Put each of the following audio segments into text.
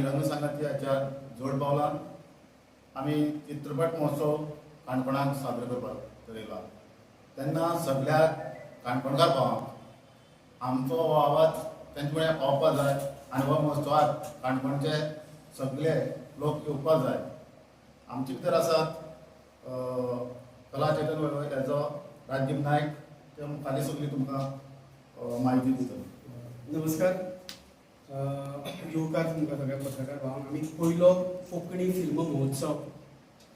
आणि रंगसंगती हाच्या जोड पावलान आमी चित्रपट महोत्सव काणकोणाक सादर करपाक थरयला तेन्ना सगळ्या काणकोणकार भावांक आमचो हो आवाज तेंचे फुडें पावपाक जाय आनी हो महोत्सवात काणकोणचे सगळे लोक येवपाक जाय आमचे भितर आसात कला चेतन वळवय त्याचो राजीव नायक ते मुखारी सगळी तुमकां म्हायती दितले नमस्कार. येवकार तुमकां सगळ्या पत्रकार भावांक आमी पयलो कोंकणी फिल्म महोत्सव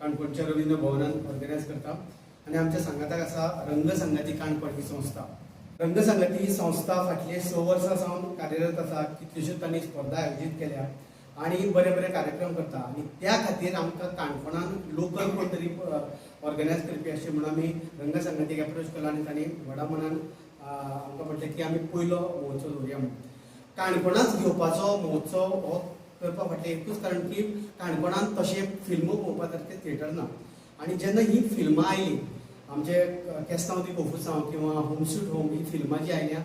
काणकोणच्या रवींद्र भवनान ऑर्गनायज करता आनी आमच्या सांगाताक आसा रंगसंगाती काणकोण ही संस्था. रंगसंगती ही संस्था फाटले स वर्सां सावन कार्यरत आसा कितल्योश्योच तांणी स्पर्धा आयोजीत केल्या आनी बरे बरे कार्यक्रम करता. आनी त्या खातीर आमकां काणकोणान लोकल कोण तरी ऑर्गनायज करपी अशें म्हणून आमी रंगसंगातीक एप्रोच केलो आनी तांणी व्हडा मनान आमकां म्हटलें की आमी पयलो महोत्सव दवरुया म्हणून. काणकोणाच घेवपाचो महोत्सव हो करपा फाटलें एकूच कारण की काणकोणांत तशें फिल्म पळोवपा सारकें थिएटर ना. आनी जेन्ना ही फिल्मां आयली आमचे केस्तांव दी कोफुसांव किंवा होम स्वीट होम ही फिल्मां जी आयल्या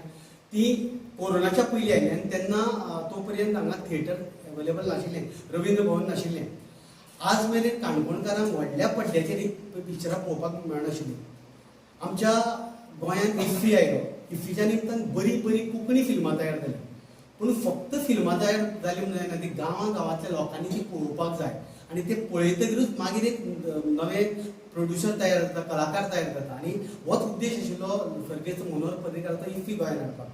ती कोरोनाच्या पयलीं आयली आनी तेन्ना तो पर्यंत हांगा थिएटर अवेलेबल नाशिल्लें रवींद्र भवन नाशिल्लें. आज मेरेन काणकोणकारांक व्हडल्या पड्ड्याचेर ही पिक्चरां पळोवपाक मेळनाशिल्लीं. आमच्या गोंयांत इफ्फी आयलो. इफ्फीच्या निमतान बरी बरी कोंकणी फिल्मां तयार जालीं. पूण फक्त फिल्मां तयार जाली म्हणून जायना ती गांवां गांवांतल्या लोकांनी ती पळोवपाक जाय. आनी ते पळयतकीरूच मागीर एक नवे प्रोड्युसर तयार जाता कलाकार तयार जाता आनी होच उद्देश आशिल्लो सर्गेचो मनोहर पर्रीकाराचो इफ्फी गोंयांत हाडपाक.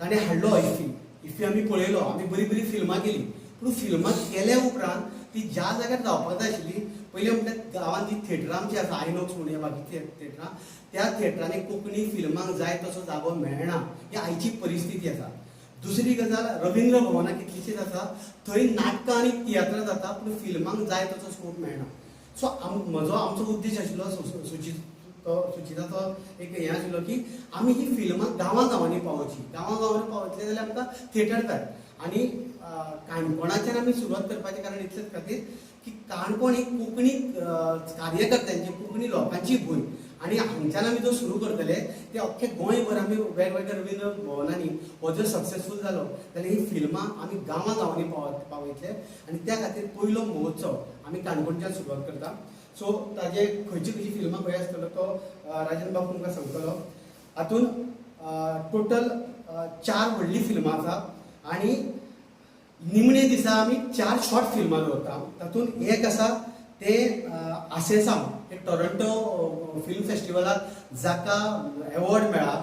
ताणें हाडलो इफ्फी इफ्फी आमी पळयलो. आमी बरी बरी फिल्मां केली. पूण फिल्मां केल्या उपरांत ती ज्या जाग्यार जावपाक जाय आशिल्ली पयलीं म्हणल्यार गांवांत जी थिएटरां आमची आसा आयनॉक्स म्हणून बाकीची थिएटरां त्या थिएटरांनी कोंकणी फिल्मांक जाय तसो जागो मेळना. ही आयची परिस्थिती आसा. दुसरी गजाल रवींद्र भवना कितलीशी आसा थंय नाटकां आनी तियात्र जाता पूण फिल्मांक जाय तसो स्कोप मेळना. सो आम म्हजो आमचो उद्देश आशिल्लो सुचित तो सुचिताचो एक हें आशिल्लो की आमी ही फिल्मां गांवां गांवांनी पावोवची गांवां गांवांनी पावतले जाल्यार आमकां थिएटर जाय आनी काणकोणाचेर काणकोणाच्यान आमी सुरवात करपाचें कारण इतलेंच खातीर की काणकोण ही कोंकणी कार्यकर्त्यांची कोंकणी लोकांची भूंय. आनी हांगच्यान आमी जो सुरू करतले ते अख्खे गोंयभर आमी वेगवेगळ्या रवींद्र भवनांनी हो जर सक्सेसफूल जालो जाल्यार ही फिल्मां आमी गांवां गांवांनी पाव पावयतले. आनी त्या खातीर पयलो महोत्सव आमी काणकोणच्यान सुरवात करता. सो ताजे खंयची खंयची फिल्मां खंय आसतलो तो राजन बाब तुमकां सांगतलो. हातून टोटल चार व्हडली फिल्मां आसा. आनी निमणे दिसा आमी चार शॉर्ट फिल्मां दवरता तातूंत एक आसा ते आसेसांव टोरंटो फिल्म फेस्टिवलाक जाका एवॉर्ड मेळ्ळा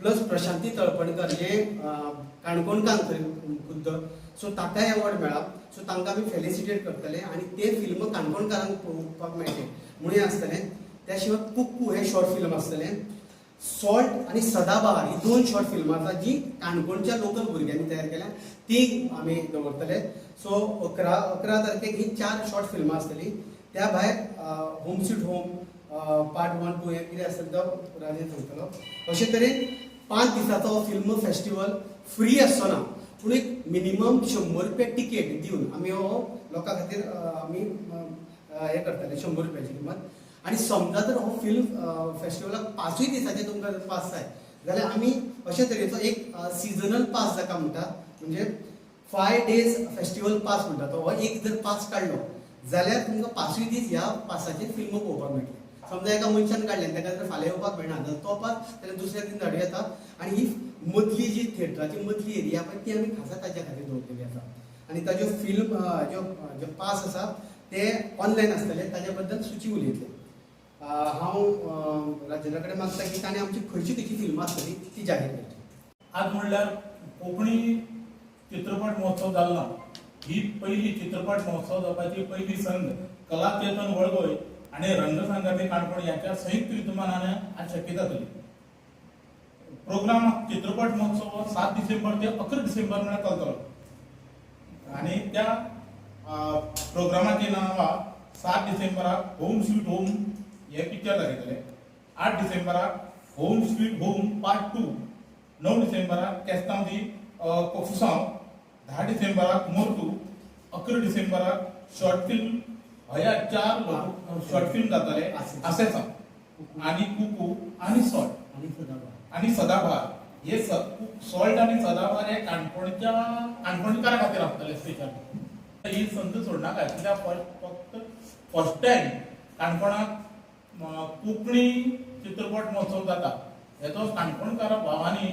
प्लस प्रशांती तळपणकर जे काणकोणकार खुद्द सो ताकाय एवॉर्ड मेळ्ळा सो तांकां आमी फेलिसिटेट करतले आनी ते फिल्म काणकोणकारांक पळोवपाक मेळटले म्हणून हें आसतलें त्या शिवाय कुक्कू हें शॉर्ट फिल्म आसतलें सॉल्ट आणि सदाबहार ही दोन शॉर्ट फिल्मां आसा जी काणकोणच्या लोकल भुरग्यांनी तयार केल्या ती आमी दवरतले. सो अकरा अकरा तारखेक ही चार शॉर्ट फिल्मां आसतली त्या भायर home sweet home part one two हे कितें आसता तो राजेन सांगतलो अशे तरेन पांच दिसाचो हो फिल्म फेस्टिवल फ्री आसचो ना पूण एक मिनिमम शंबर रुपया टिकेट दिवन आमी हो लोकां खातीर आमी अ, हें शंबर रुपयाची किंमत. आनी समजा जर हो फिल्म फेस्टिवलाक पांचूय दिसाचे तुमकां जर पास जाय जाल्यार आमी अशे तरेचो एक सिजनल पास जाका म्हणटा म्हणजे फाय डेज फेस्टिवल पास म्हणटा तो हो एक जर पास काडलो जाल्यार तुमकां पांचूय दीस ह्या पासाचेर फिल्म पळोवपाक मेळटली समजा एका मनशान काडलें ताका जर फाल्यां येवपाक मेळना जाल्यार तो पास तेन्ना दुसऱ्या दीस धाडूं येता आनी ही मदली जी थिएटराची मदली एरिया पळय ती आमी खासा ताच्या खातीर दवरलेली आसा आनी ताज्यो फिल्म ज्यो ज्यो पास आसा ते ऑनलायन आसतले ताज्या बद्दल सुची उलयतले हांव राजेंद्रा कडेन मागता की ताणें आमची खंयची खंयची फिल्मां आसतली ती जाहीर करची आज म्हणल्यार कोंकणी चित्रपट महोत्सव जाल्लो ही पहिली चित्रपट महोत्सव जावपाची पहिली संघ कला चेतन वळगोय आणि रंगसंघाचे काणकोण यांच्या संयुक्त विद्यमानाने आज शक्य जातली प्रोग्राम चित्रपट महोत्सव सात डिसेंबर ते अकरा डिसेंबर म्हळ्यार चलतलो आणि त्या प्रोग्रामाचे नाव सात डिसेंबराक होम स्वीट होम हे पिक्चर दाखयतले आठ डिसेंबराक home sweet home part two णव डिसेंबराक केस्तांवदी कोफुसांव धा डिसेंबराक मोरतू अकरा डिसेंबराक शॉर्ट फिल्म ह्या चार शॉर्ट फिल्म जाताले आसेसा. आणि कुकू आणि सॉल्ट. आणि सदाबहार. हे सॉल्ट आणि सदावर हे काणकोणच्या काणकोणकारा खातीर आसतले स्पेशल ही संद सोडनाका कित्याक फस्ट फक्त फर्स्ट टायम काणकोणाक म, कोंकणी चित्रपट महोत्सव जाता हेचो काणकोणकार भावांनी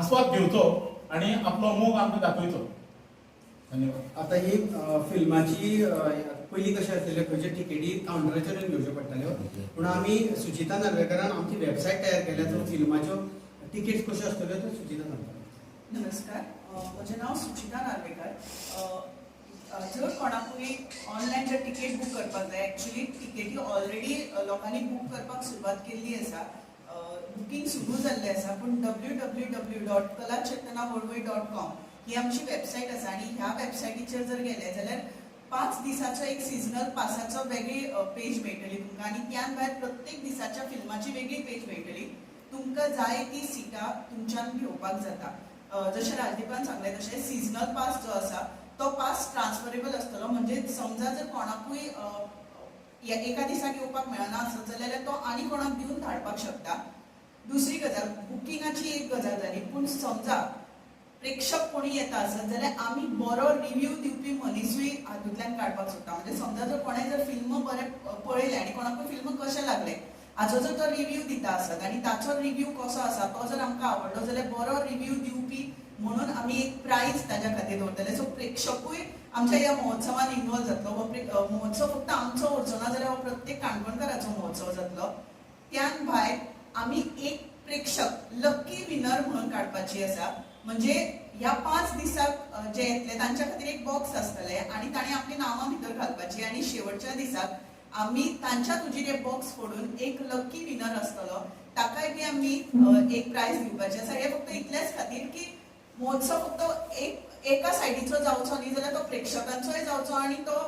आस्वाद घेवचो आणि आपलो मोग आमकां दाखोवचो धन्यवाद. आता ही फिल्माची अ, पयलीं कशें आसलेले खंयचे तिकेटी कावंटराचेर घेवच्यो पडटाल्यो पूण आमी सुचिता नार्वेकारान आमची वेबसायट तयार केल्या सो फिल्माच्यो तिकेट्स कश्यो आसतल्यो त्यो सुचिता सांगता नमस्कार. म्हजें नांव सुचिता नार्वेकर जर कोणाकूय ऑनलायन जर तिकेट बूक करपाक जाय एक्चुली तिकेटी ऑलरेडी लोकांनी बूक करपाक सुरवात केल्ली आसा बुकींग सुरू जाल्लें आसा पूण W W W dot Kala Chetana Valvai dot com ही आमची वेबसायट आसा आनी ह्या वेबसायटीचेर जर गेले जाल्यार पांच दिसाचो एक सिजनल पासाचो वेगळी पेज मेळटली तुमकां आनी त्यान भायर प्रत्येक दिसाच्या फिल्माची वेगळी पेज मेळटली तुमकां जाय ती सिटां तुमच्यान घेवपाक जाता. जशें राजदीपान सांगलें तशें सिजनल पास जो आसा तो पास ट्रान्सफरेबल आसतलो म्हणजे समजा जर कोणाकूय एका दिसाक येवपाक मेळना आसत जाल्यार तो आनी कोणाक दिवन धाडपाक शकता. दुसरी गजाल बुकिंगाची एक गजाल जाली पूण समजा प्रेक्षक कोणी येता आसत जाल्यार आमी बरो रिव्ह्यू दिवपी मनीसूय हातूंतल्यान काडपाक सोदता म्हणजे समजा जर कोणें जर फिल्म बरें पळयलें आनी कोणाकूय फिल्म कशें लागलें हाचो जर तो रिव्ह्यू दिता आसत आनी ताचो रिव्ह्यू कसो आसा तो जर आमकां आवडलो जाल्यार बरो रिव्ह्यू दिवपी म्हणून आमी एक प्रायज ताज्या खातीर दवरतले सो प्रेक्षकूय आमच्या ह्या महोत्सवान इन्वॉल्व जातलो. हो प्रे- महोत्सव फक्त आमचो उरचो ना जाल्यार हो प्रत्येक काणकोणकाराचो महोत्सव जातलो त्यान भायर आमी एक प्रेक्षक लक्की विनर म्हणून काडपाची आसा म्हणजे ह्या पांच दिसाक जे येतले तांच्या खातीर एक बॉक्स आसतले आनी ताणें आपली नांवां भितर घालपाची. आनी शेवटच्या दिसाक आमी तांच्या तुजी ते बॉक्स फोडून एक लक्की विनर आसतलो ताकाय बी आमी एक प्रायज दिवपाचे आसा हे फक्त इतल्याच खातीर की महोत्सव फक्त एक एका सायडीचो जावचो न्ही जाल्यार तो प्रेक्षकांचोय जावचो आनी तो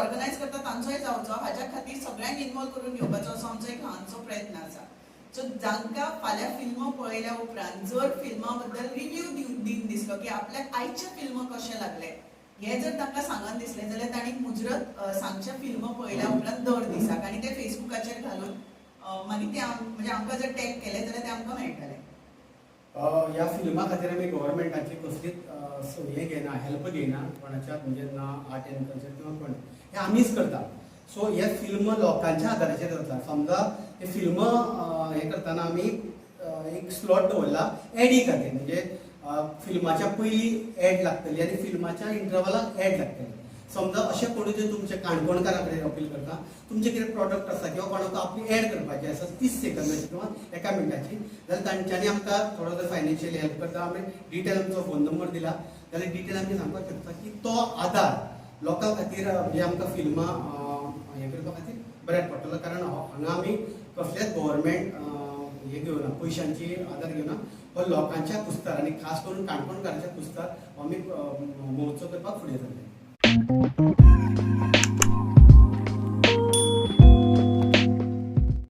ऑर्गनायज करता तांचोय जावचो हाज्या खातीर सगळ्यांक इनवॉल्व करून घेवपाचो असो आमचो एक ल्हानसो प्रयत्न आसा सो जांकां फाल्यां फिल्म पळयल्या उपरांत जर फिल्मा बद्दल रिव्ह्यू दिन दिसलो की आपल्याक आयचे फिल्म कशें लागले हे जर तांकां सांगन दिसलें जाल्यार तांणी मुजरत सांगचे फिल्म पळयल्या उपरांत दर दिसाक आनी ते फेसबुकाचेर घालून मागीर ते म्हणजे आमकां जर टॅग केले जाल्यार ते आमकां मेळटले. ह्या फिल्मा खातीर आमी गव्हर्मेंटाची कसलीच अ, घेना हेल्प घेना कोणाच्या म्हणजे ना आर्ट एंड कल्चर किंवा कोण. हे आमीच करता सो हे फिल्म लोकांच्या आदाराचेर जाता समजा हे फिल्म हे करताना आमी एक स्लॉट दवरला एडी खातीर म्हणजे फिल्माच्या पयलीं एड लागतली आनी फिल्माच्या इंटरवलाक एड लागतली. समजा अशें कोणी जर तुमच्या काणकोणकारा कडेन अपील करता तुमचे कितें प्रॉडक्ट आसा किंवा कोणाक आपली एड करपाची आसा तीस सेकंदाची किंवा एका मिनटाची जाल्यार तांच्यांनी आमकां थोडो जर फायनान्शियली हेल्प करता आमी डिटेल आमचो फोन नंबर दिला जाल्यार डिटेल आमी सांगपाक शकता की तो आधार लोकां खातीर अ, म्हणजे आमकां फिल्मां हें करपा खातीर बऱ्याक पडटलो कारण हो- हांगा आमी कसलेच गव्हर्मेंट हे घेवना पयशांची आदार घेवना पण लोकांच्या कुस्तार आनी खास करून काणकोणकाराच्या कुस्तार हो आमी महोत्सव करपाक फुडें सरले